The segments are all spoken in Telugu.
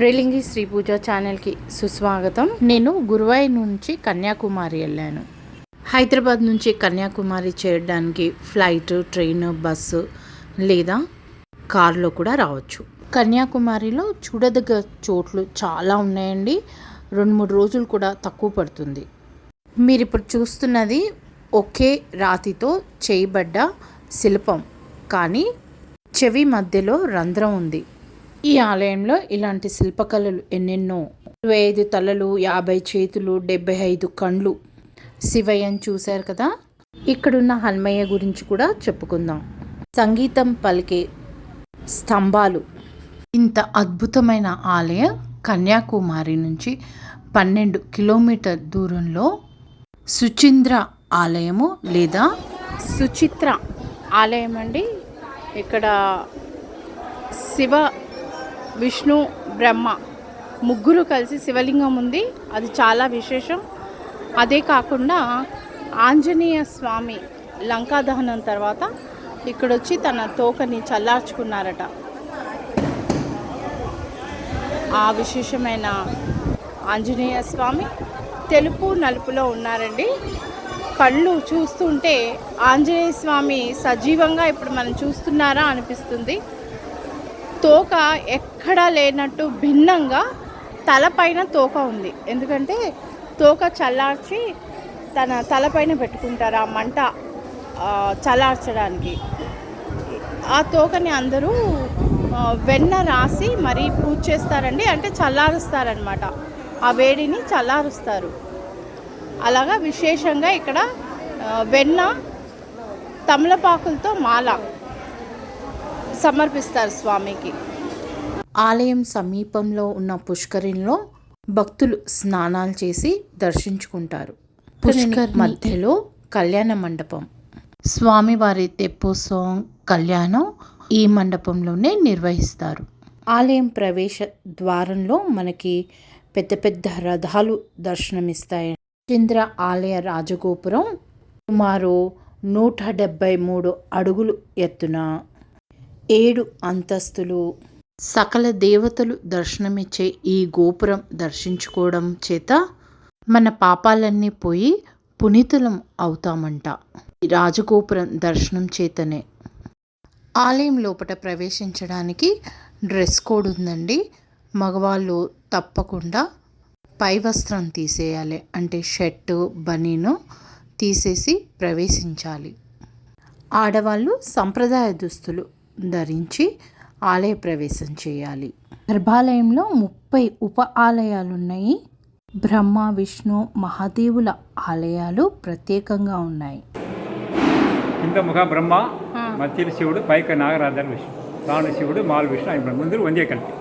రేలింగి శ్రీ పూజ ఛానల్కి సుస్వాగతం. నేను గురువాయి నుంచి కన్యాకుమారి వెళ్ళాను. హైదరాబాద్ నుంచి కన్యాకుమారి చేరడానికి ఫ్లైట్ ట్రైన్ బస్సు లేదా కారులో కూడా రావచ్చు. కన్యాకుమారిలో చూడదగ్గ చోట్లు చాలా ఉన్నాయండి. రెండు మూడు రోజులు కూడా తక్కువ పడుతుంది. మీరు ఇప్పుడు చూస్తున్నది ఒకే రాతితో చేయబడ్డ శిల్పం. కానీ చెవి మధ్యలో రంధ్రం ఉంది. ఈ ఆలయంలో ఇలాంటి శిల్పకళలు ఎన్నెన్నో. ఇరవై ఐదు తలలు యాభై చేతులు డెబ్బై ఐదు కండ్లు. శివయ్యని చూశారు కదా? ఇక్కడున్న హల్మయ్య గురించి కూడా చెప్పుకుందాం. సంగీతం పలికే స్తంభాలు. ఇంత అద్భుతమైన ఆలయం కన్యాకుమారి నుంచి పన్నెండు కిలోమీటర్ దూరంలో సుచింద్ర ఆలయము లేదా సుచిత్ర ఆలయం అండి ఇక్కడ శివ విష్ణు బ్రహ్మ ముగ్గురు కలిసి శివలింగం ఉంది. అది చాలా విశేషం. అదే కాకుండా ఆంజనేయ స్వామి లంకా దహనం తర్వాత ఇక్కడొచ్చి తన తోకని చల్లార్చుకున్నారట. ఆ విశేషమైన ఆంజనేయ స్వామి తెలుపు నలుపులో ఉన్నారండి. కళ్ళు చూస్తుంటే ఆంజనేయ స్వామి సజీవంగా ఇప్పుడు మనం చూస్తున్నారా అనిపిస్తుంది. తోక ఎక్కడా లేనట్టు భిన్నంగా తలపైన తోక ఉంది. ఎందుకంటే తోక చల్లార్చి తన తలపైన పెట్టుకుంటారు ఆ మంట చల్లార్చడానికి. ఆ తోకని అందరూ వెన్న రాసి మరీ పూజ చేస్తారండి. అంటే చల్లారుస్తారనమాట ఆ వేడిని చల్లారుస్తారు. అలాగా విశేషంగా ఇక్కడ వెన్న తమలపాకులతో మాల. సమర్పిస్తారు స్వామికి. ఆలయం సమీపంలో ఉన్న పుష్కరిణిలో భక్తులు స్నానాలు చేసి దర్శించుకుంటారు. పుష్కర్ మధ్యలో కళ్యాణ మండపం. స్వామివారి తెప్పోత్సవం కళ్యాణం ఈ మండపంలోనే నిర్వహిస్తారు. ఆలయం ప్రవేశ ద్వారంలో మనకి పెద్ద పెద్ద రథాలు దర్శనమిస్తాయి. చంద్ర ఆలయ రాజగోపురం సుమారు నూట డెబ్బై మూడు అడుగులు ఎత్తున ఏడు అంతస్తులు. సకల దేవతలు దర్శనమిచ్చే ఈ గోపురం దర్శించుకోవడం చేత మన పాపాలన్నీ పోయి పునీతులం అవుతామంట. రాజగోపురం దర్శనం చేతనే. ఆలయం లోపల ప్రవేశించడానికి డ్రెస్ కోడ్ ఉందండి. మగవాళ్ళు తప్పకుండా పై వస్త్రం తీసేయాలి. అంటే షర్టు బనీను తీసేసి ప్రవేశించాలి. ఆడవాళ్ళు సంప్రదాయ దుస్తులు ధరించి ఆలయ ప్రవేశం చేయాలి. గర్భాలయంలో ముప్పై ఉప ఆలయాలు ఉన్నాయి బ్రహ్మ విష్ణు మహాదేవుల ఆలయాలు ప్రత్యేకంగా ఉన్నాయి. కింద ముఖ బ్రహ్మ మధ్యన శివుడు పైక నాగరాజన విష్ణు. తాను శివుడు మాలు విష్ణు ఆయన ముందు వందే కలిపి.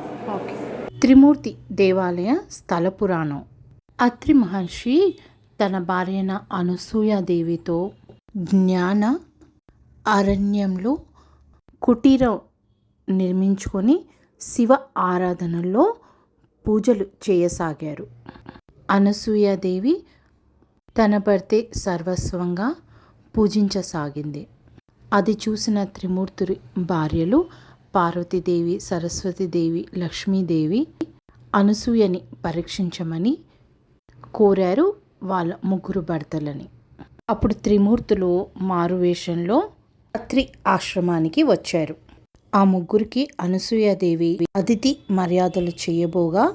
త్రిమూర్తి దేవాలయ స్థల పురాణం. అత్రి మహర్షి తన భార్యన అనసూయాదేవితో జ్ఞాన అరణ్యంలో కుటీరం నిర్మించుకొని శివ ఆరాధనలో పూజలు చేయసాగారు. అనసూయాదేవి తన భర్తే సర్వస్వంగా పూజించసాగింది. అది చూసిన త్రిమూర్తుడి భార్యలు పార్వతీదేవి సరస్వతీదేవి లక్ష్మీదేవి అనసూయని పరీక్షించమని కోరారు వాళ్ళ ముగ్గురు భర్తలని. అప్పుడు త్రిమూర్తులు మారువేషంలో అత్రి ఆశ్రమానికి వచ్చారు. ఆ ముగ్గురికి అనసూయాదేవి అతిథి మర్యాదలు చేయబోగా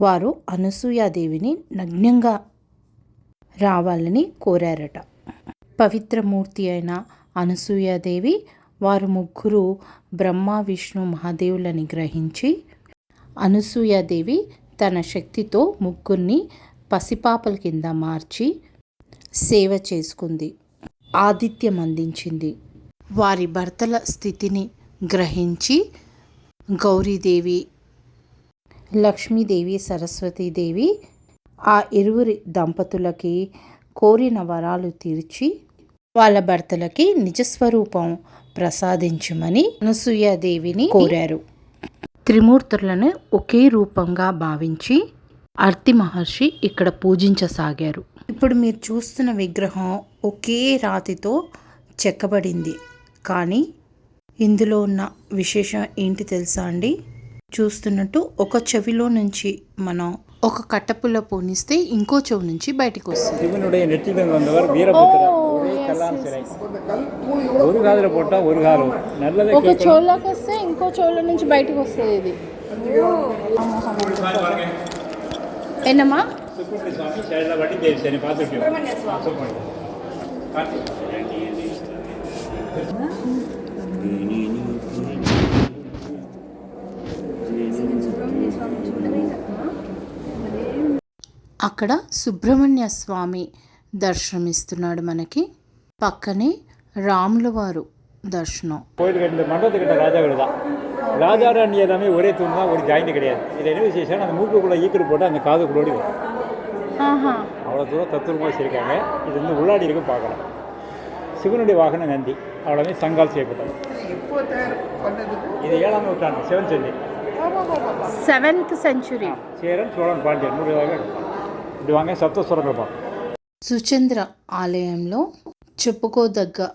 వారు అనసూయాదేవిని నగ్నంగా రావాలని కోరారట. పవిత్రమూర్తి అయిన అనసూయాదేవి వారు ముగ్గురు బ్రహ్మ విష్ణు మహాదేవులని గ్రహించి అనసూయాదేవి తన శక్తితో ముగ్గురిని పసిపాపల కింద మార్చి సేవ చేసుకుంది. ఆతిథ్యం అందించింది. వారి భర్తల స్థితిని గ్రహించి గౌరీదేవి లక్ష్మీదేవి సరస్వతీదేవి ఆ ఇరువురి దంపతులకి కోరిన వరాలు తీర్చి వాళ్ళ భర్తలకి నిజస్వరూపం ప్రసాదించమని అనసూయాదేవిని కోరారు. త్రిమూర్తులను ఒకే రూపంగా భావించి అర్తి మహర్షి ఇక్కడ పూజించసాగారు. ఇప్పుడు మీరు చూస్తున్న విగ్రహం ఒకే రాతితో చెక్కబడింది కానీ ఇందులో ఉన్న విశేషం ఏంటి తెలుసా అండి చూస్తున్నట్టు ఒక చెవిలో నుంచి మనం ఒక కట్టపుల్ల పోనిస్తే ఇంకో చెవి నుంచి బయటికి వస్తుంది சிவனுடைய நெற்றிலிருந்து வந்தவர் வீரபுத்திரர் ஒரே கல்லான சிலை ஒரு காதில் போட்டால் ஒரு காலம் நல்லதை ఒక చెవులోకి వస్తే ఇంకో చెవుల నుంచి బయటికి వస్తుంది ఇది என்னம்மா అక్కడ సుబ్రహ్మణ్య స్వామి దర్శనమిస్తున్నాడు మనకి పక్కనే రాముల వారు దర్శనం கோயில் கட்டின மண்டபத்துக்கிட்ட ராஜா வீடு தான் ராஜா ராணி எல்லாமே ஒரே தூண் தான் ஒரு ஜாயிண்ட் கிடையாது இதில் என்ன விசேஷம் அந்த மூக்குக்குள்ளே ஈக்கடு போட்டு அந்த காதுக்குள்ளோடி வரும் அவ்வளோ தூரம் தத்துவமாக வச்சுருக்காங்க இது வந்து உள்ளாடி இருக்கு பார்க்கலாம் சிவனுடைய வாகன நந்தி அவ்வளோவே சங்கால் செய்யப்பட்டது இது ஏழாம் நூற்றாண்டு சிவன் செந்தி సెవెంత్ సెంచురీ சேரன் சோழன் பாண்டியன் மூணு வகை இப்படி வாங்க சப்தஸ்வரங்கள் பார்ப்போம் సుచంద్ర ఆలయంలో చెప్పుకోదగ్గ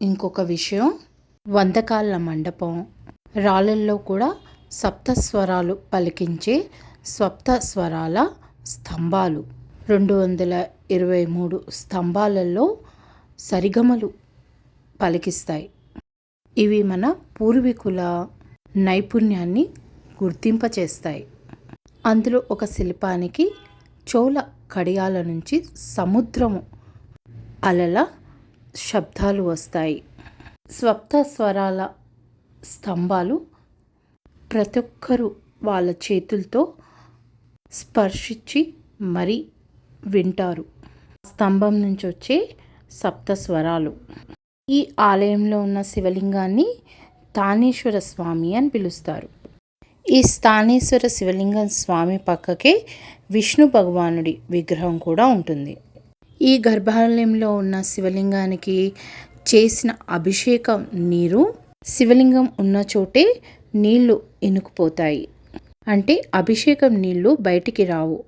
ఇంకొక విషయం వందకాళ్ళ మండపం రాళ్ళల్లో కూడా సప్త స్వరాలు పలికించే సప్త స్వరాల స్తంభాలు రెండు వందల ఇరవై మూడు స్తంభాలలో సరిగమలు పలికిస్తాయి. ఇవి మన పూర్వీకుల నైపుణ్యాన్ని గుర్తింపచేస్తాయి. అందులో ఒక శిల్పానికి చోళ కడియాల నుంచి సముద్రము అలల శబ్దాలు వస్తాయి. స్వప్త స్వరాల స్తంభాలు ప్రతి ఒక్కరూ వాళ్ళ చేతులతో స్పర్శించి మరీ వింటారు. స్తంభం నుంచి వచ్చే సప్త స్వరాలు ఈ ఆలయంలో ఉన్న శివలింగాన్ని తానేశ్వర స్వామి అని పిలుస్తారు. ఈ స్థానేశ్వర శివలింగం స్వామి పక్కకే విష్ణు భగవానుడి విగ్రహం కూడా ఉంటుంది. ఈ గర్భాలయంలో ఉన్న శివలింగానికి చేసిన అభిషేకం నీరు శివలింగం ఉన్న చోటే నీళ్ళు ఇనుకుపోతాయి. అంటే అభిషేకం నీళ్ళు బయటికి రావు.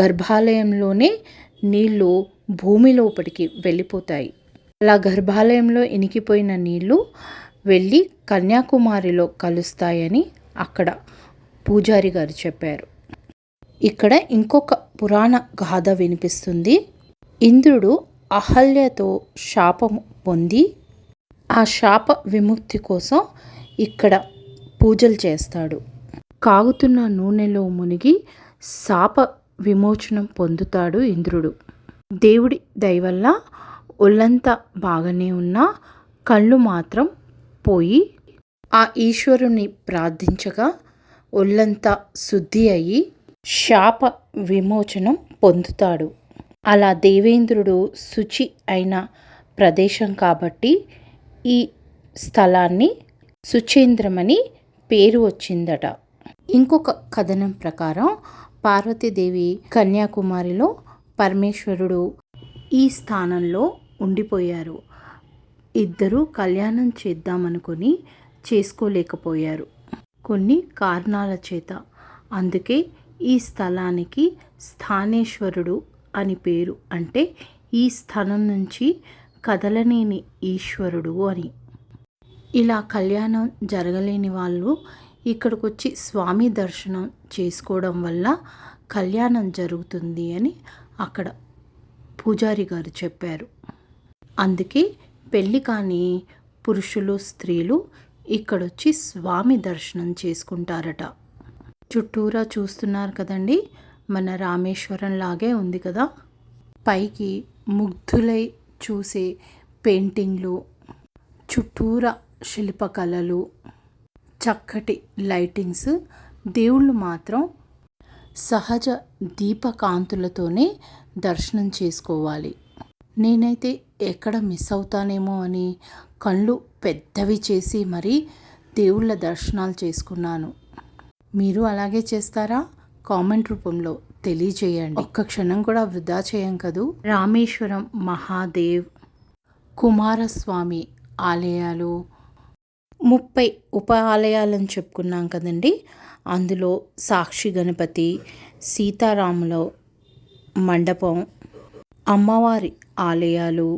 గర్భాలయంలోనే నీళ్ళు భూమి లోపలికి వెళ్ళిపోతాయి. అలా గర్భాలయంలో ఇనికిపోయిన నీళ్ళు వెళ్ళి కన్యాకుమారిలో కలుస్తాయని అక్కడ పూజారి గారు చెప్పారు. ఇక్కడ ఇంకొక పురాణ గాథ వినిపిస్తుంది. ఇంద్రుడు అహల్యతో శాపం పొంది ఆ శాప విముక్తి కోసం ఇక్కడ పూజలు చేస్తాడు. కాగుతున్న నూనెలో మునిగి శాప విమోచనం పొందుతాడు ఇంద్రుడు. దేవుడి దయవల్ల ఒళ్ళంతా బాగానే ఉన్నా కళ్ళు మాత్రం పోయి ఆ ఈశ్వరుని ప్రార్థించగా ఒళ్ళంతా శుద్ధి అయ్యి శాప విమోచనం పొందుతాడు. అలా దేవేంద్రుడు శుచి అయిన ప్రదేశం కాబట్టి ఈ స్థలాన్ని సుచేంద్రమని పేరు వచ్చిందట. ఇంకొక కథనం ప్రకారం పార్వతీదేవి కన్యాకుమారిలో పరమేశ్వరుడు ఈ స్థానంలో ఉండిపోయారు. ఇద్దరూ కళ్యాణం చేద్దామనుకొని చేసుకోలేకపోయారు. కొన్ని కారణాల చేత. అందుకే ఈ స్థలానికి స్థానేశ్వరుడు అని పేరు. అంటే ఈ స్థలం నుంచి కదలనేని ఈశ్వరుడు అని. ఇలా కళ్యాణం జరగలేని వాళ్ళు ఇక్కడికి వచ్చి స్వామి దర్శనం చేసుకోవడం వల్ల కళ్యాణం జరుగుతుంది అని అక్కడ పూజారి గారు చెప్పారు. అందుకే పెళ్ళి కాని పురుషులు స్త్రీలు ఇక్కడొచ్చి స్వామి దర్శనం చేసుకుంటారట. చుట్టూరా చూస్తున్నారు కదండి మన రామేశ్వరం లాగే ఉంది కదా. పైకి ముగ్ధులై చూసే పెయింటింగ్లు చుట్టూరా శిల్పకళలు చక్కటి లైటింగ్స్. దేవుళ్ళు మాత్రం సహజ దీపకాంతులతోనే దర్శనం చేసుకోవాలి. నేనైతే ఎక్కడ మిస్ అవుతానేమో అని కళ్ళు పెద్దవి చేసి మరీ దేవుళ్ళ దర్శనాలు చేసుకున్నాను. మీరు అలాగే చేస్తారా? కామెంట్ రూపంలో తెలియజేయండి. ఒక్క క్షణం కూడా వృధా చేయం కదూ? రామేశ్వరం మహాదేవ్ కుమారస్వామి ఆలయాలు ముప్పై ఉప ఆలయాలని చెప్పుకున్నాం కదండి. అందులో సాక్షి గణపతి సీతారాముల మండపం అమ్మవారి ఆలయాలు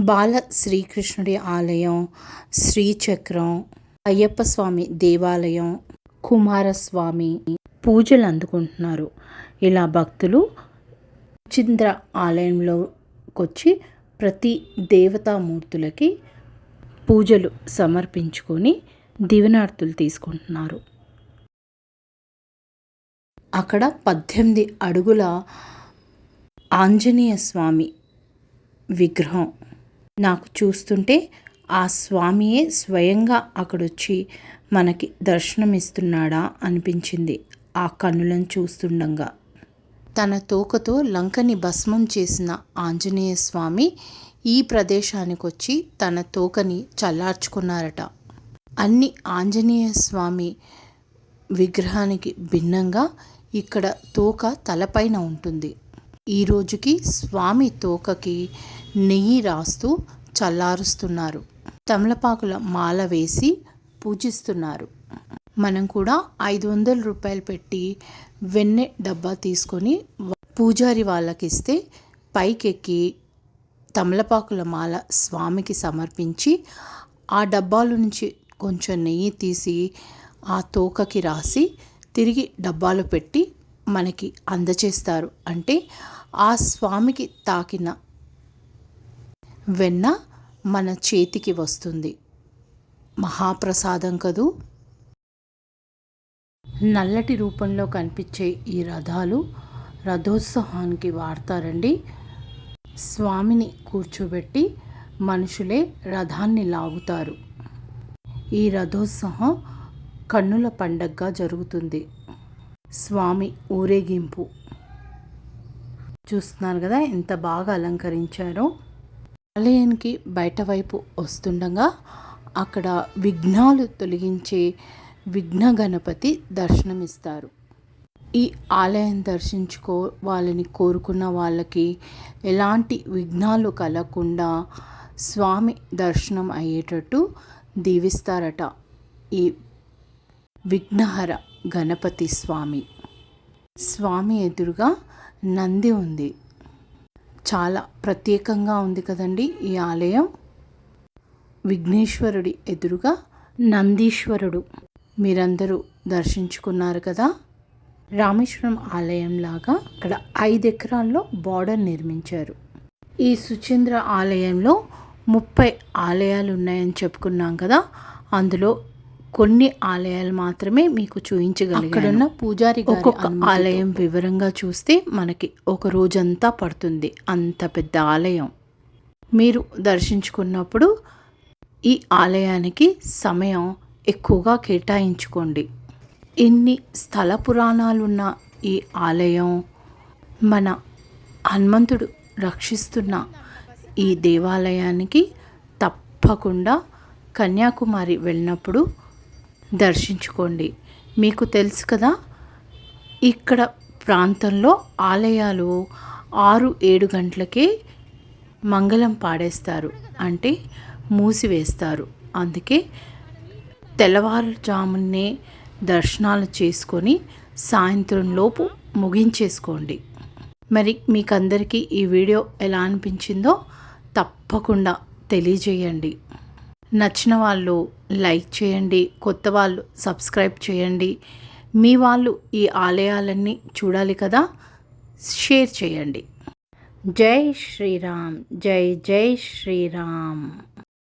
బాల శ్రీకృష్ణుడి ఆలయం శ్రీచక్రం అయ్యప్ప స్వామి దేవాలయం కుమారస్వామి పూజలు అందుకుంటున్నారు. ఇలా భక్తులు చింద్ర ఆలయంలోకి వచ్చి ప్రతి దేవతామూర్తులకి పూజలు సమర్పించుకొని దివనార్తులు తీసుకుంటున్నారు. అక్కడ పద్దెనిమిది అడుగుల ఆంజనేయ స్వామి విగ్రహం. నాకు చూస్తుంటే ఆ స్వామియే స్వయంగా అక్కడొచ్చి మనకి దర్శనమిస్తున్నాడా అనిపించింది ఆ కన్నులను చూస్తుండగా. తన తోకతో లంకని భస్మం చేసిన ఆంజనేయ స్వామి ఈ ప్రదేశానికి వచ్చి తన తోకని చల్లార్చుకున్నారట. అన్ని ఆంజనేయ స్వామి విగ్రహానికి భిన్నంగా ఇక్కడ తోక తలపైన ఉంటుంది. ఈ రోజుకి స్వామి తోకకి నెయ్యి రాస్తూ చల్లారుస్తున్నారు. తమలపాకుల మాల వేసి పూజిస్తున్నారు. మనం కూడా ఐదు వందల రూపాయలు పెట్టి వెన్నె డబ్బా తీసుకొని పూజారి వాళ్ళకి ఇస్తే పైకెక్కి తమలపాకుల మాల స్వామికి సమర్పించి ఆ డబ్బాల నుంచి కొంచెం నెయ్యి తీసి ఆ తోకకి రాసి తిరిగి డబ్బాలో పెట్టి మనకి అందచేస్తారు. అంటే ఆ స్వామికి తాకిన వెన్న మన చేతికి వస్తుంది. మహాప్రసాదం కదూ? నల్లటి రూపంలో కనిపించే ఈ రథాలు రథోత్సవానికి వాడతారండి. స్వామిని కూర్చోబెట్టి మనుషులే రథాన్ని లాగుతారు. ఈ రథోత్సవం కన్నుల పండగగా జరుగుతుంది. స్వామి ఊరేగింపు. చూస్తున్నారు కదా ఎంత బాగా అలంకరించారో. ఆలయానికి బయట వైపు వస్తుండగా అక్కడ విఘ్నాలు తొలగించే విఘ్న గణపతి దర్శనమిస్తారు. ఈ ఆలయం దర్శించుకో వాళ్ళని కోరుకున్న వాళ్ళకి ఎలాంటి విఘ్నాలు కలగకుండా స్వామి దర్శనం అయ్యేటట్టు దీవిస్తారట ఈ విఘ్నహర గణపతి స్వామి. స్వామి ఎదురుగా నంది ఉంది. చాలా ప్రత్యేకంగా ఉంది కదండి ఈ ఆలయం. విఘ్నేశ్వరుడి ఎదురుగా నందీశ్వరుడు. మీరందరూ దర్శించుకున్నారు కదా? రామేశ్వరం ఆలయం లాగా అక్కడ ఐదు ఎకరాల్లో బార్డర్ నిర్మించారు. ఈ సుచంద్ర ఆలయంలో ముప్పై ఆలయాలు ఉన్నాయని చెప్పుకున్నాం కదా అందులో కొన్ని ఆలయాలు మాత్రమే మీకు చూపించగలిగాను. అక్కడున్న పూజారి ఒక్కొక్క ఆలయం వివరంగా చూస్తే మనకి ఒక రోజంతా పడుతుంది అంత పెద్ద ఆలయం. మీరు దర్శించుకున్నప్పుడు ఈ ఆలయానికి సమయం ఎక్కువగా కేటాయించుకోండి. ఇన్ని స్థల పురాణాలున్న ఈ ఆలయం మన హనుమంతుడు రక్షిస్తున్న ఈ దేవాలయానికి తప్పకుండా కన్యాకుమారి వెళ్ళినప్పుడు దర్శించుకోండి. మీకు తెలుసు కదా ఇక్కడ ప్రాంతంలో ఆలయాలు ఆరు ఏడు గంటలకే మంగళం పాడేస్తారు అంటే మూసివేస్తారు. అందుకే తెల్లవారుజామునే దర్శనాలు చేసుకొని సాయంత్రంలోపు ముగించేసుకోండి. మరి మీకు అందరికీ ఈ వీడియో ఎలా అనిపించిందో తప్పకుండా తెలియజేయండి. నచ్చిన వాళ్ళు లైక్ చేయండి కొత్త వాళ్ళు సబ్స్క్రైబ్ చేయండి. మీ వాళ్ళు ఈ ఆలయాలన్నీ చూడాలి కదా? షేర్ చేయండి. జై శ్రీరామ్ జై జై శ్రీరామ్.